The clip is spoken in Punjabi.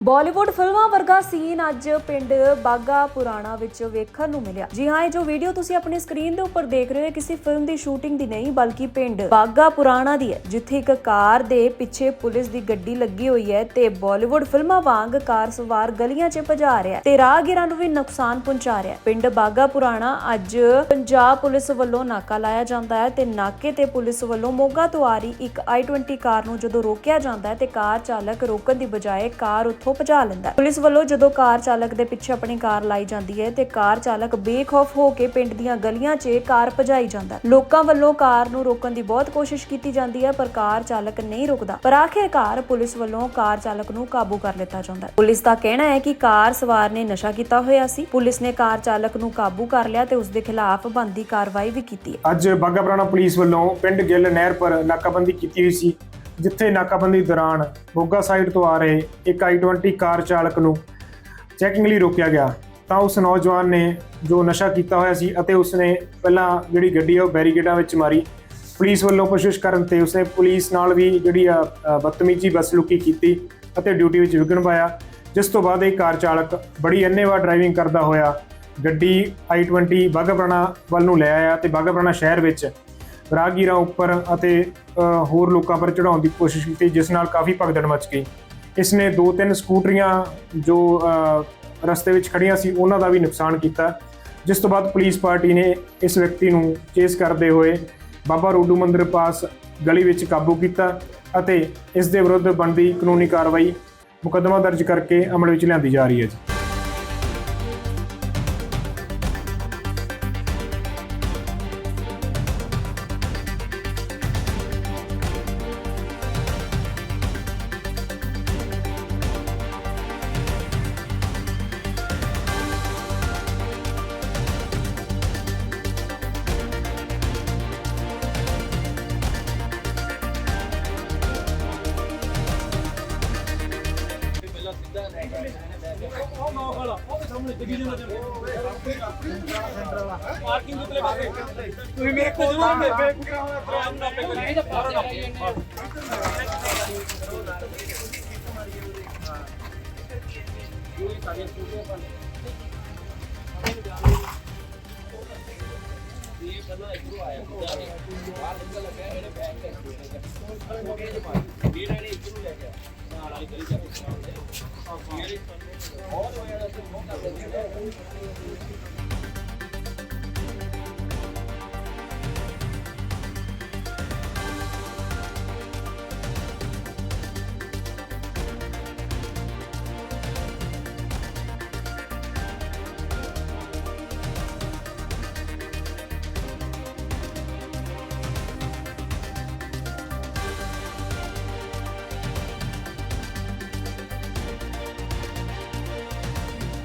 ਬਾਲੀਵੁੱਡ ਫਿਲਮਾਂ ਵਰਗਾ ਸੀਨ ਅੱਜ ਪਿੰਡ ਬਾਗਾ ਪੁਰਾਣਾ ਵਿੱਚ ਵੇਖਣ ਨੂੰ ਮਿਲਿਆ। ਜੀ ਹਾਂ, ਇਹ ਜੋ ਵੀਡੀਓ ਤੁਸੀਂ ਆਪਣੀ ਸਕਰੀਨ ਦੇ ਉੱਪਰ ਦੇਖ ਰਹੇ ਹੋ ਕਿਸੇ ਫਿਲਮ ਦੀ ਸ਼ੂਟਿੰਗ ਦੀ ਨਹੀਂ, ਬਲਕਿ ਪਿੰਡ ਬਾਗਾ ਪੁਰਾਣਾ ਦੀ ਹੈ, ਜਿੱਥੇ ਇੱਕ ਕਾਰ ਦੇ ਪਿੱਛੇ ਪੁਲਿਸ ਦੀ ਗੱਡੀ ਲੱਗੀ ਹੋਈ ਹੈ ਤੇ ਬਾਲੀਵੁੱਡ ਫਿਲਮਾਂ ਵਾਂਗ ਕਾਰ ਸਵਾਰ ਗਲੀਆਂ 'ਚ ਭਜਾ ਰਿਹਾ ਹੈ ਤੇ ਰਾਹਗੀਰਾਂ ਨੂੰ ਵੀ ਨੁਕਸਾਨ ਪਹੁੰਚਾ ਰਿਹਾ ਹੈ। ਪਿੰਡ ਬਾਗਾ ਪੁਰਾਣਾ ਅੱਜ ਪੰਜਾਬ ਪੁਲਿਸ ਵੱਲੋਂ ਨਾਕਾ ਲਾਇਆ ਜਾਂਦਾ ਹੈ ਤੇ ਨਾਕੇ ਤੇ ਪੁਲਿਸ ਵੱਲੋਂ ਮੋਗਾ ਤੋਂ ਆ ਰਹੀ ਇੱਕ i20 ਕਾਰ ਨੂੰ ਜਦੋਂ ਰੋਕਿਆ ਜਾਂਦਾ ਹੈ ਤੇ ਕਾਰ ਚਾਲਕ ਰੋਕਣ ਦੀ ਬਜਾਏ ਕਾਰ ਉੱਥੋਂ ਭਜਾ ਲੈਂਦਾ ਪੁਲਿਸ ਵੱਲੋਂ ਜਦੋਂ ਕਾਰ ਚਾਲਕ ਦੇ ਪਿੱਛੇ ਆਪਣੀ ਕਾਰ ਲਾਈ ਜਾਂਦੀ ਹੈ ਤੇ ਕਾਰ ਚਾਲਕ ਬੇਖੌਫ ਹੋ ਕੇ ਪਿੰਡ ਦੀਆਂ ਗਲੀਆਂ 'ਚ ਕਾਰ ਭਜਾਈ ਜਾਂਦਾ ਲੋਕਾਂ ਵੱਲੋਂ ਕਾਰ ਨੂੰ ਰੋਕਣ ਦੀ ਬਹੁਤ ਕੋਸ਼ਿਸ਼ ਕੀਤੀ ਜਾਂਦੀ ਹੈ, ਪਰ ਕਾਰ ਚਾਲਕ ਨਹੀਂ ਰੁਕਦਾ। ਪਰ ਆਖਿਰਕਾਰ ਪੁਲਿਸ ਵੱਲੋਂ ਕਾਰ ਚਾਲਕ ਨੂੰ ਕਾਬੂ ਕਰ ਲਿੱਤਾ ਜਾਂਦਾ ਹੈ। ਪੁਲਿਸ ਦਾ ਕਹਿਣਾ ਹੈ ਕਿ ਕਾਰ ਸਵਾਰ ਨੇ ਨਸ਼ਾ ਕੀਤਾ ਹੋਇਆ ਸੀ। ਪੁਲਿਸ ਨੇ ਕਾਰ ਚਾਲਕ ਨੂੰ ਕਾਬੂ ਕਰ ਲਿਆ ਤੇ ਉਸ ਦੇ ਖਿਲਾਫ ਬਣਦੀ ਕਾਰਵਾਈ ਵੀ ਕੀਤੀ ਹੈ। ਅੱਜ ਬਾਘਾ ਪੁਲਿਸ ਵੱਲੋਂ ਪਿੰਡ ਗਿੱਲ ਨਹਿਰ ਪਰ ਨਾਕਾਬੰਦੀ ਕੀਤੀ ਹੋਈ ਸੀ। ਜਿੱਥੇ ਨਾਕਾਬੰਦੀ ਦੌਰਾਨ ਮੋਗਾ ਸਾਈਡ ਤੋਂ ਆ ਰਹੇ ਇੱਕ i20 ਕਾਰ ਚਾਲਕ ਨੂੰ ਚੈਕਿੰਗ ਲਈ ਰੋਕਿਆ ਗਿਆ ਤਾਂ ਉਸ ਨੌਜਵਾਨ ਨੇ ਜੋ ਨਸ਼ਾ ਕੀਤਾ ਹੋਇਆ ਸੀ ਅਤੇ ਉਸਨੇ ਪਹਿਲਾਂ ਜਿਹੜੀ ਗੱਡੀ ਆ ਉਹ ਬੈਰੀਕੇਡਾਂ ਵਿੱਚ ਮਾਰੀ। ਪੁਲਿਸ ਵੱਲੋਂ ਕੋਸ਼ਿਸ਼ ਕਰਨ ਤੇ ਉਸਨੇ ਪੁਲਿਸ ਨਾਲ ਵੀ ਜਿਹੜੀ ਆ ਅ, ਬਦਤਮੀਜ਼ੀ ਬਸਲੂਕੀ ਕੀਤੀ ਅਤੇ ਡਿਊਟੀ ਵਿੱਚ ਵਿਘਨ ਪਾਇਆ ਜਿਸ ਤੋਂ ਬਾਅਦ ਇਹ ਕਾਰ ਚਾਲਕ ਬੜੀ ਅੰਨੇਵਾਹ ਡਰਾਈਵਿੰਗ ਕਰਦਾ ਹੋਇਆ ਗੱਡੀ i20 ਬਾਘਾ ਪੁਰਾਣਾ ਵੱਲ ਨੂੰ ਲੈ ਆਇਆ ਤੇ ਬਾਗਾਪੁਰਾਣਾ ਸ਼ਹਿਰ ਵਿੱਚ ਰਾਹਗੀਰਾਂ ਉੱਪਰ ਅਤੇ ਹੋਰ ਲੋਕਾਂ ਪਰ ਚੜਾਉਣ ਦੀ ਕੋਸ਼ਿਸ਼ ਕੀਤੀ, ਜਿਸ ਨਾਲ ਕਾਫੀ ਭਗਦੜ ਮਚ ਗਈ। ਇਸ ਨੇ ਦੋ ਤਿੰਨ ਸਕੂਟਰੀਆਂ ਜੋ ਰਸਤੇ ਵਿੱਚ ਖੜੀਆਂ ਸੀ, ਉਹਨਾਂ ਦਾ ਵੀ ਨੁਕਸਾਨ ਕੀਤਾ, ਜਿਸ ਤੋਂ ਬਾਅਦ ਪੁਲਿਸ ਪਾਰਟੀ ਨੇ ਇਸ ਵਿਅਕਤੀ ਨੂੰ ਚੇਸ ਕਰਦੇ ਹੋਏ ਬਾਬਾ ਰੋਡੂ ਮੰਦਿਰ ਪਾਸ ਗਲੀ ਵਿੱਚ ਕਾਬੂ ਕੀਤਾ ਅਤੇ ਇਸ ਦੇ ਵਿਰੁੱਧ ਬਣਦੀ ਕਾਨੂੰਨੀ ਕਾਰਵਾਈ ਮੁਕੱਦਮਾ ਦਰਜ ਕਰਕੇ ਅਮਲ ਵਿੱਚ ਲਿਆਂਦੀ ਜਾ ਰਹੀ ਹੈ ਜੀ। ਪਾਰਕਿੰਗ ਉਤਲੇ ਪਾਸੇ ਤੁਸੀਂ ਮੇਰੇ ਕੋਲ ਜ਼ਰੂਰ ਮੈਂ ਬੇਫਿਕਰਾ ਹੋਣਾ ਪ੍ਰੋਗਰਾਮ ਨਾ ਪੇ ਨਹੀਂ ਤਾਂ ਬਾਹਰ ਨਾ ਪੇ ਪੂਰੀ ਸਾਰੀ ਸਟੂਡੀਓ ਪਰ ਇਹ ਪਹਿਲਾਂ ਇੱਧਰੋਂ ਆਇਆ ਬਾਹਰ ਨਿਕਲ ਗਿਆ ਇਹਨੇ ਬੈਗ ਤੇ ਇਹਨੇ ਇੱਧਰੋਂ ਲੈ ਗਿਆ ਬਹੁਤ ਹੋਇਆ